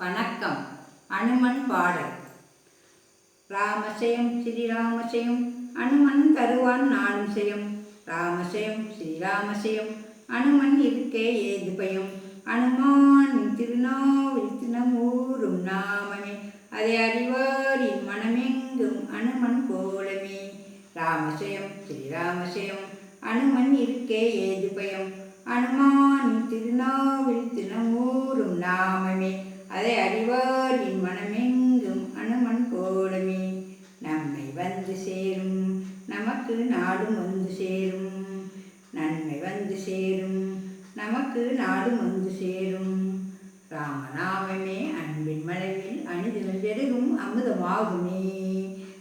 வணக்கம். அனுமன் பாடல். ராமசயம் ஸ்ரீராமசயம் அனுமன் தருவான் நானும் செயம் ராமசயம் ஸ்ரீராமசயம் அனுமன் இருக்கே ஏது பயம்? அனுமான் திருநாவில் தினமூரும் நாமமே அதை அறிவாரின் மனமெங்கும் அனுமன் போலமே. ராமசயம் ஸ்ரீராமசயம் அனுமன் இருக்கே ஏது பயம்? அனுமான் திருநாவில் தினமூரும் நாமமே அதை அறிவாரின் மனமெங்கும் அனுமன் கோலமே. நம்மை வந்து சேரும் நமக்கு நாடும் வந்து சேரும். நன்மை வந்து சேரும் நமக்கு நாடும் வந்து சேரும். ராமநாமமே அன்பின் மலையில் அணிதிலும் பெருகும் அமுதமாகுமே.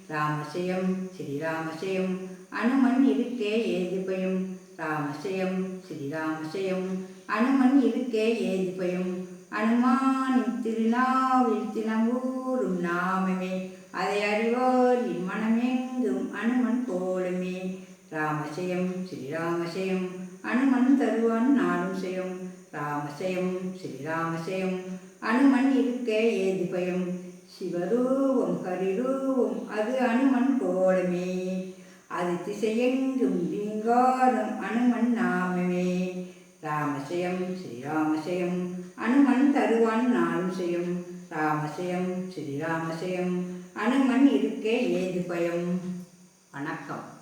ராமசயம் ஸ்ரீராமசயம் அனுமன் இருக்கே ஏது பயம்? ராமசயம் ஸ்ரீராமசயம் அனுமன் இருக்கே ஏது பயம்? அனுமான் திருநாவில் தினமூரும் நாமமே. அதை அறிவோர் இம்மனமெங்கும் அனுமன் போலுமே. ராமசயம் ஸ்ரீராமசயம் அனுமன் தருவான் நாடும் செயம். ராமசயம் ஸ்ரீராமசயம் அனுமன் இருக்க ஏது பயம்? சிவரூபம் ஹரிரூபம் அது அனுமன் கோலமே அது திசையெங்கும் ரீங்காரம் அனுமன் நாம ராமசயம் ஸ்ரீராமசயம். அனுமன் தருவான் நாளும் செய்யும். ராமசயம் ஸ்ரீராமசயம். அனுமன் இருக்கே ஏது பயம்? வணக்கம்.